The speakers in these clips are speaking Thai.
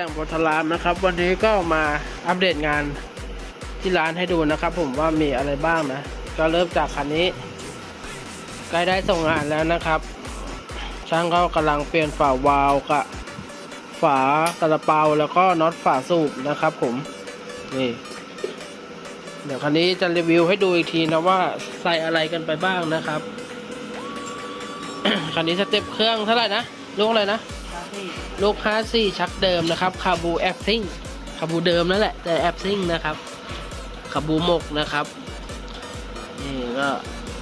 แต่งโพธารามนะครับ วันนี้ก็มาอัปเดตงานที่ร้านให้ดูนะครับ ผมว่ามีอะไรบ้างนะ ก็เริ่มจากคันนี้ใกล้ได้ส่งงานแล้วนะครับ ช่างก็กำลังเปลี่ยนฝาวาล์วกับฝากระเป๋าแล้วก็น็อตฝาสูบนะครับ ผมนี่เดี๋ยวคันนี้จะรีวิวให้ดูอีกทีนะว่าใส่อะไรกันไปบ้างนะครับคันนี้สเต็ปเครื่องเท่าไหร่นะลูกอะไรนะ ลูก54ชักเดิมนะครับคาบูแอปซิงคาบูเดิมนั่นแหละแต่แอปซิงนะครับคาบูหมกนะครับนี่ก็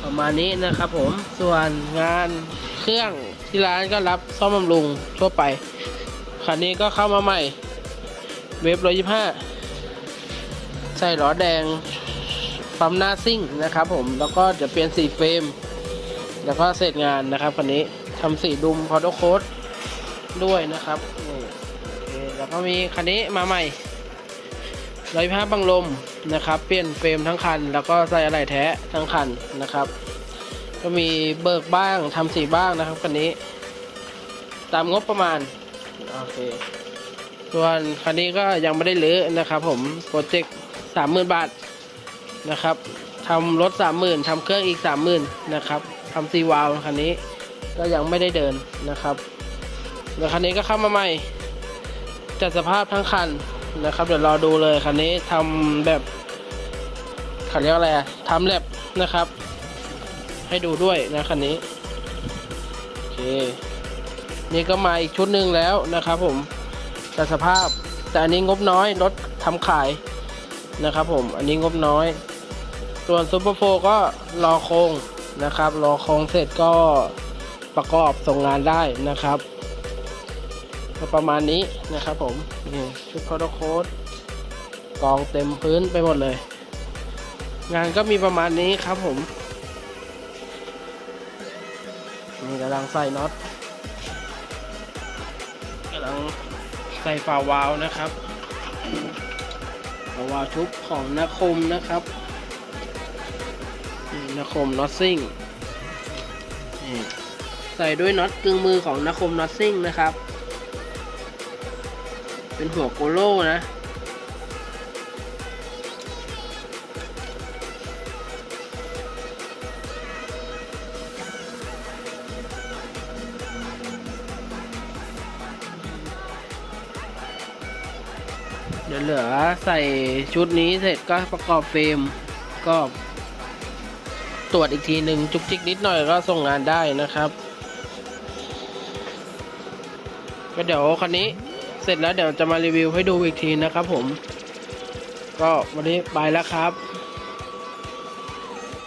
ประมาณนี้นะครับผมส่วนงานเครื่องที่ร้านก็รับซ่อมบำรุงทั่วไปคันนี้ก็เข้ามาใหม่เวฟร้อยยี่ห้าใส่ล้อแดงปั๊มหน้าซิ่งนะครับผมแล้วก็จะเปลี่ยนสีเฟรม แล้วก็เสร็จงานนะครับคันนี้ทำสีดุมพอดโค้ด ด้วยนะครับแล้วก็มีคันนี้มาใหม่ร้อยผ้าบังลมนะครับ เปลี่ยนเฟรมทั้งคัน แล้วก็ใส่อะไรแท้ทั้งคันนะครับ ก็มีเบิกบ้างทำสีบ้างนะครับคันนี้ ตามงบประมาณโอเคส่วนคันนี้ก็ยังไม่ได้รื้อนะครับผมโปรเจกต์สามหมื่นบาทนะครับทำรถสามหมื่นทำเครื่องอีกสามหมื่นนะครับทำซีวาลคันนี้ก็ยังไม่ได้เดินนะครับ แล้วคันนี้ก็เข้ามาใหม่ จัดสภาพทั้งคันนะครับ เดี๋ยวรอดูเลยคันนี้ทำแบบเขาเรียกอะไรทำแลบนะครับ ให้ดูด้วยนะคันนี้โอเคนี่ก็มาอีกชุดหนึ่งแล้วนะครับ ผมจัดสภาพแต่อันนี้งบน้อยรถทำขายนะครับ ผมอันนี้งบน้อย ส่วนซูเปอร์โฟก็รอโครงนะครับ รอโครงเสร็จก็ประกอบส่งงานได้นะครับ ก็ประมาณนี้นะครับผมนี่ชุดคอร์โค้ดกองเต็มพื้นไปหมดเลย งานก็มีประมาณนี้ครับผมนี่กำลังใส่น็อตกำลังใส่ฝาวาล์วนะครับฝาวาล์วชุบของนาคมนะครับนาคมน็อตซิ่งใส่ด้วยน็อตกึ่งมือของนาคมน็อตซิ่งนะครับ เป็นหัวโกโล่นะเดี๋ยวเหลือใส่ชุดนี้เสร็จก็ประกอบเฟรมก็ ตรวจอีกทีหนึ่งจุกจิกนิดหน่อยก็ส่งงานได้นะครับ ก็เดี๋ยวคันนี้ เสร็จแล้วเดี๋ยวจะมารีวิวให้ดูอีกทีนะครับผม ก็วันนี้ไปแล้วครับ